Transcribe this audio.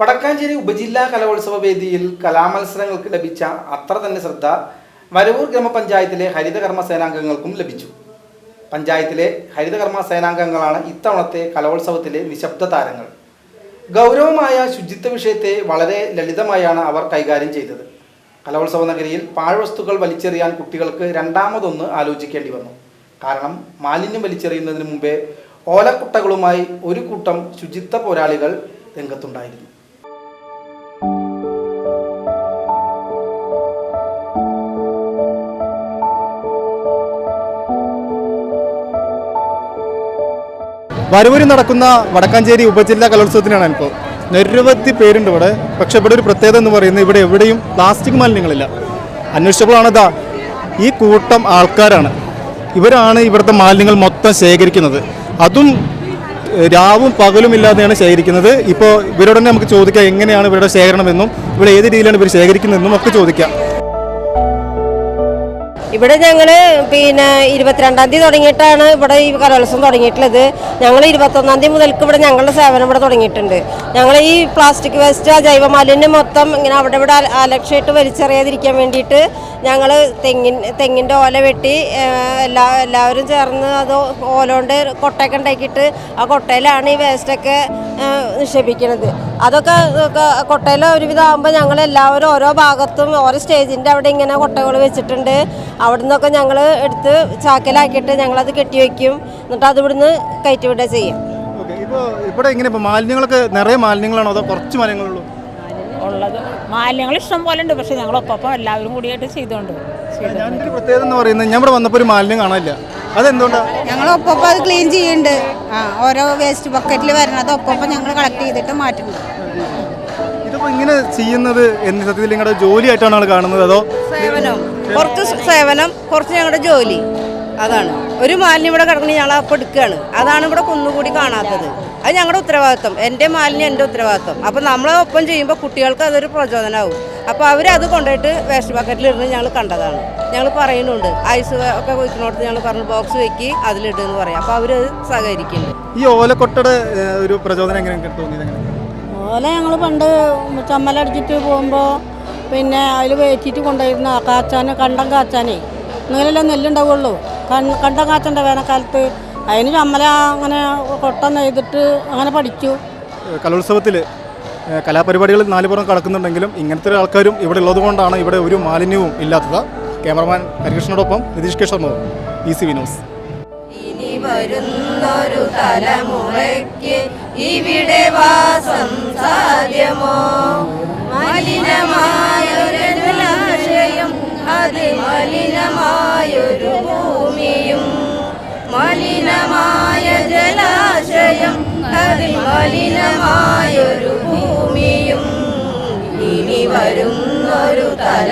വടക്കാഞ്ചേരി ഉപജില്ലാ കലോത്സവ വേദിയിൽ കലാമത്സരങ്ങൾക്ക് ലഭിച്ച അത്ര തന്നെ ശ്രദ്ധ വരവൂർ ഗ്രാമപഞ്ചായത്തിലെ ഹരിതകർമ്മ സേനാംഗങ്ങൾക്കും ലഭിച്ചു. പഞ്ചായത്തിലെ ഹരിതകർമ്മ സേനാംഗങ്ങളാണ് ഇത്തവണത്തെ കലോത്സവത്തിലെ നിശബ്ദ താരങ്ങൾ. ഗൗരവമായ ശുചിത്വ വിഷയത്തെ വളരെ ലളിതമായാണ് അവർ കൈകാര്യം ചെയ്തത്. കലോത്സവ നഗരിയിൽ പാഴ്വസ്തുക്കൾ വലിച്ചെറിയാൻ കുട്ടികൾക്ക് രണ്ടാമതൊന്ന് ആലോചിക്കേണ്ടി വന്നു. കാരണം മാലിന്യം വലിച്ചെറിയുന്നതിന് മുമ്പേ ഓലക്കുട്ടകളുമായി ഒരു കൂട്ടം ശുചിത്വ പോരാളികൾ രംഗത്തുണ്ടായിരുന്നു. വരവൂരിൽ നടക്കുന്ന വടക്കാഞ്ചേരി ഉപജില്ലാ കലോത്സവത്തിനാണ് ഇപ്പോൾ നിരവധി പേരുണ്ട് ഇവിടെ. പക്ഷെ ഇവിടെ ഒരു പ്രത്യേകത എന്ന് പറയുന്നത് ഇവിടെ എവിടെയും പ്ലാസ്റ്റിക് മാലിന്യങ്ങളില്ല. അന്വേഷിച്ചപ്പോഴാണ് ഇതാ ഈ കൂട്ടം ആൾക്കാരാണ്. ഇവരാണ് ഇവിടുത്തെ മാലിന്യങ്ങൾ മൊത്തം ശേഖരിക്കുന്നത്. അതും രാവും പകലും ഇല്ലാതെയാണ് ശേഖരിക്കുന്നത്. ഇപ്പോൾ ഇവരോട് തന്നെ നമുക്ക് ചോദിക്കാം എങ്ങനെയാണ് ഇവരുടെ ശേഖരണമെന്നും ഇവിടെ ഏത് രീതിയിലാണ് ഇവർ ശേഖരിക്കുന്നതെന്നും ഒക്കെ ചോദിക്കാം. ഇവിടെ ഞങ്ങൾ പിന്നെ ഇരുപത്തിരണ്ടാം തീയതി തുടങ്ങിയിട്ടാണ് ഇവിടെ ഈ കലോത്സവം തുടങ്ങിയിട്ടുള്ളത്. ഞങ്ങൾ ഇരുപത്തൊന്നാം തീയതി മുതൽക്ക് ഇവിടെ ഞങ്ങളുടെ സേവനം ഇവിടെ തുടങ്ങിയിട്ടുണ്ട്. ഞങ്ങൾ ഈ പ്ലാസ്റ്റിക് വേസ്റ്റ് ജൈവ മാലിന്യം മൊത്തം ഇങ്ങനെ അവിടെ ഇവിടെ അലക്ഷ്യമായിട്ട് വലിച്ചെറിയാതിരിക്കാൻ വേണ്ടിയിട്ട് ഞങ്ങൾ തെങ്ങിൻ തെങ്ങിന്റെ ഓല വെട്ടി എല്ലാ എല്ലാവരും ചേർന്ന് അത് ഓലോണ്ട് കൊട്ടയൊക്കെ ഉണ്ടാക്കിയിട്ട് ആ കൊട്ടയിലാണ് ഈ വേസ്റ്റൊക്കെ നിക്ഷേപിക്കുന്നത് അതൊക്കെ കൊട്ടയിൽ ഒരുവിധം ആകുമ്പോൾ ഞങ്ങൾ എല്ലാവരും ഓരോ ഭാഗത്തും ഓരോ സ്റ്റേജിന്റെ അവിടെ ഇങ്ങനെ കൊട്ടകൾ വെച്ചിട്ടുണ്ട്. അവിടെ നിന്നൊക്കെ ഞങ്ങൾ എടുത്ത് ചാക്കലാക്കിയിട്ട് ഞങ്ങളത് കെട്ടിവെക്കും എന്നിട്ട് അത് ഇവിടുന്ന് കയറ്റിവിടുക ചെയ്യും. ഇപ്പോൾ ഇവിടെ ഇങ്ങനെ ഇപ്പോൾ മാലിന്യങ്ങളൊക്കെ നിറയെ മാലിന്യങ്ങളാണോ അതോ കുറച്ച് മാലിന്യങ്ങളുള്ളൂ? ഉള്ളത് മാലിന്യങ്ങൾ ഇഷ്ടം പോലെ ഉണ്ട് പക്ഷേ ഞങ്ങൾ ഒപ്പം എല്ലാവരും കൂടിയായിട്ട് ചെയ്തുകൊണ്ട് ചെയ്തു ഞാൻ എനിക്ക് പ്രത്യേകത എന്ന് പറയുന്നത് ഞാൻ ഇവിടെ വന്നപ്പോൾ ഒരു മാലിന്യം കാണാനില്ല. അതെന്തുകൊണ്ടാണ് ഞങ്ങൾ ഒപ്പം അത് ക്ലീൻ ചെയ്യുന്നുണ്ട് ആ ഓരോ വേസ്റ്റ് ബക്കറ്റിൽ വരുന്നത് ഒപ്പം ഞങ്ങൾ കളക്ട് ചെയ്തിട്ട് മാറ്റുന്നുണ്ട് ഇതിപ്പോ ഇങ്ങനെ ചെയ്യുന്നത് എന്ത് സത്യത്തിൽ നിങ്ങളുടെ ജോലിയായിട്ടാണ് ആൾ കാണുന്നത് അതോ? സേവനം. കുറച്ച് സേവനം കുറച്ച് ഞങ്ങളുടെ ജോലി. അതാണ്. ഒരു മാലിന്യം ഇവിടെ കിടക്കണ ഞങ്ങൾ അപ്പോൾ എടുക്കുകയാണ് അതാണ് ഇവിടെ കുന്നുകൂടി കാണാത്തത്. അത് ഞങ്ങളുടെ ഉത്തരവാദിത്വം. എന്റെ മാലിന്യം എന്റെ ഉത്തരവാദിത്വം. അപ്പോൾ നമ്മളെ ഒപ്പം ചെയ്യുമ്പോൾ കുട്ടികൾക്ക് അതൊരു പ്രചോദനമാവും അപ്പോൾ അവരത് കൊണ്ടുപോയിട്ട് വേസ്റ്റ് ബക്കറ്റിൽ ഇടുന്നത് ഞങ്ങൾ കണ്ടതാണ്. ഞങ്ങൾ പറയുന്നുണ്ട്. ഐസ് ഒക്കെ വയ്ക്കുന്നിടത്ത് ഞങ്ങൾ പറഞ്ഞു ബോക്സ് വെക്കി അതിലിടുന്ന് പറയാം. അപ്പോൾ അവരത് സഹകരിക്കുന്നുണ്ട്. ഈ ഓലക്കൊട്ടയുടെ ഒരു പ്രചോദനം എങ്ങനെ എനിക്ക് തോന്നിയത് ഓല ഞങ്ങൾ പണ്ട് ചമ്മലടിച്ചിട്ട് പോകുമ്പോൾ പിന്നെ അതിൽ വേറ്റിട്ട് കൊണ്ടുവരുന്ന കാച്ചാൻ കണ്ടം കാച്ചാനേ. നിങ്ങളെല്ലാം നെല്ലുണ്ടാവുള്ളൂ. കണ്ടം കാച്ചണ്ട വേനൽക്കാലത്ത്? അതിന് ചമ്മല അങ്ങനെ കൊട്ട നെയ്തിട്ട് അങ്ങനെ പഠിച്ചു. കലോത്സവത്തിൽ കലാപരിപാടികൾ നാലുപുറം കടക്കുന്നുണ്ടെങ്കിലും ഇങ്ങനത്തെ ഒരു ആൾക്കാരും ഇവിടെ ഉള്ളതുകൊണ്ടാണ് ഇവിടെ ഒരു മാലിന്യവും ഇല്ലാത്തത്. Cameraman ഹരികൃഷ്ണനോടൊപ്പം Nitish K Sharma E C V news ഇനി വരുന്നൊരു തലമുറയ്ക്ക് ഇവിടെ വാസം സാധ്യമോ? മലിനമായൊരു ജലാശയം അത് മലിനമായൊരു മലിനമായൊരു ഭൂമിയും ഇനി വരുന്നൊരു തല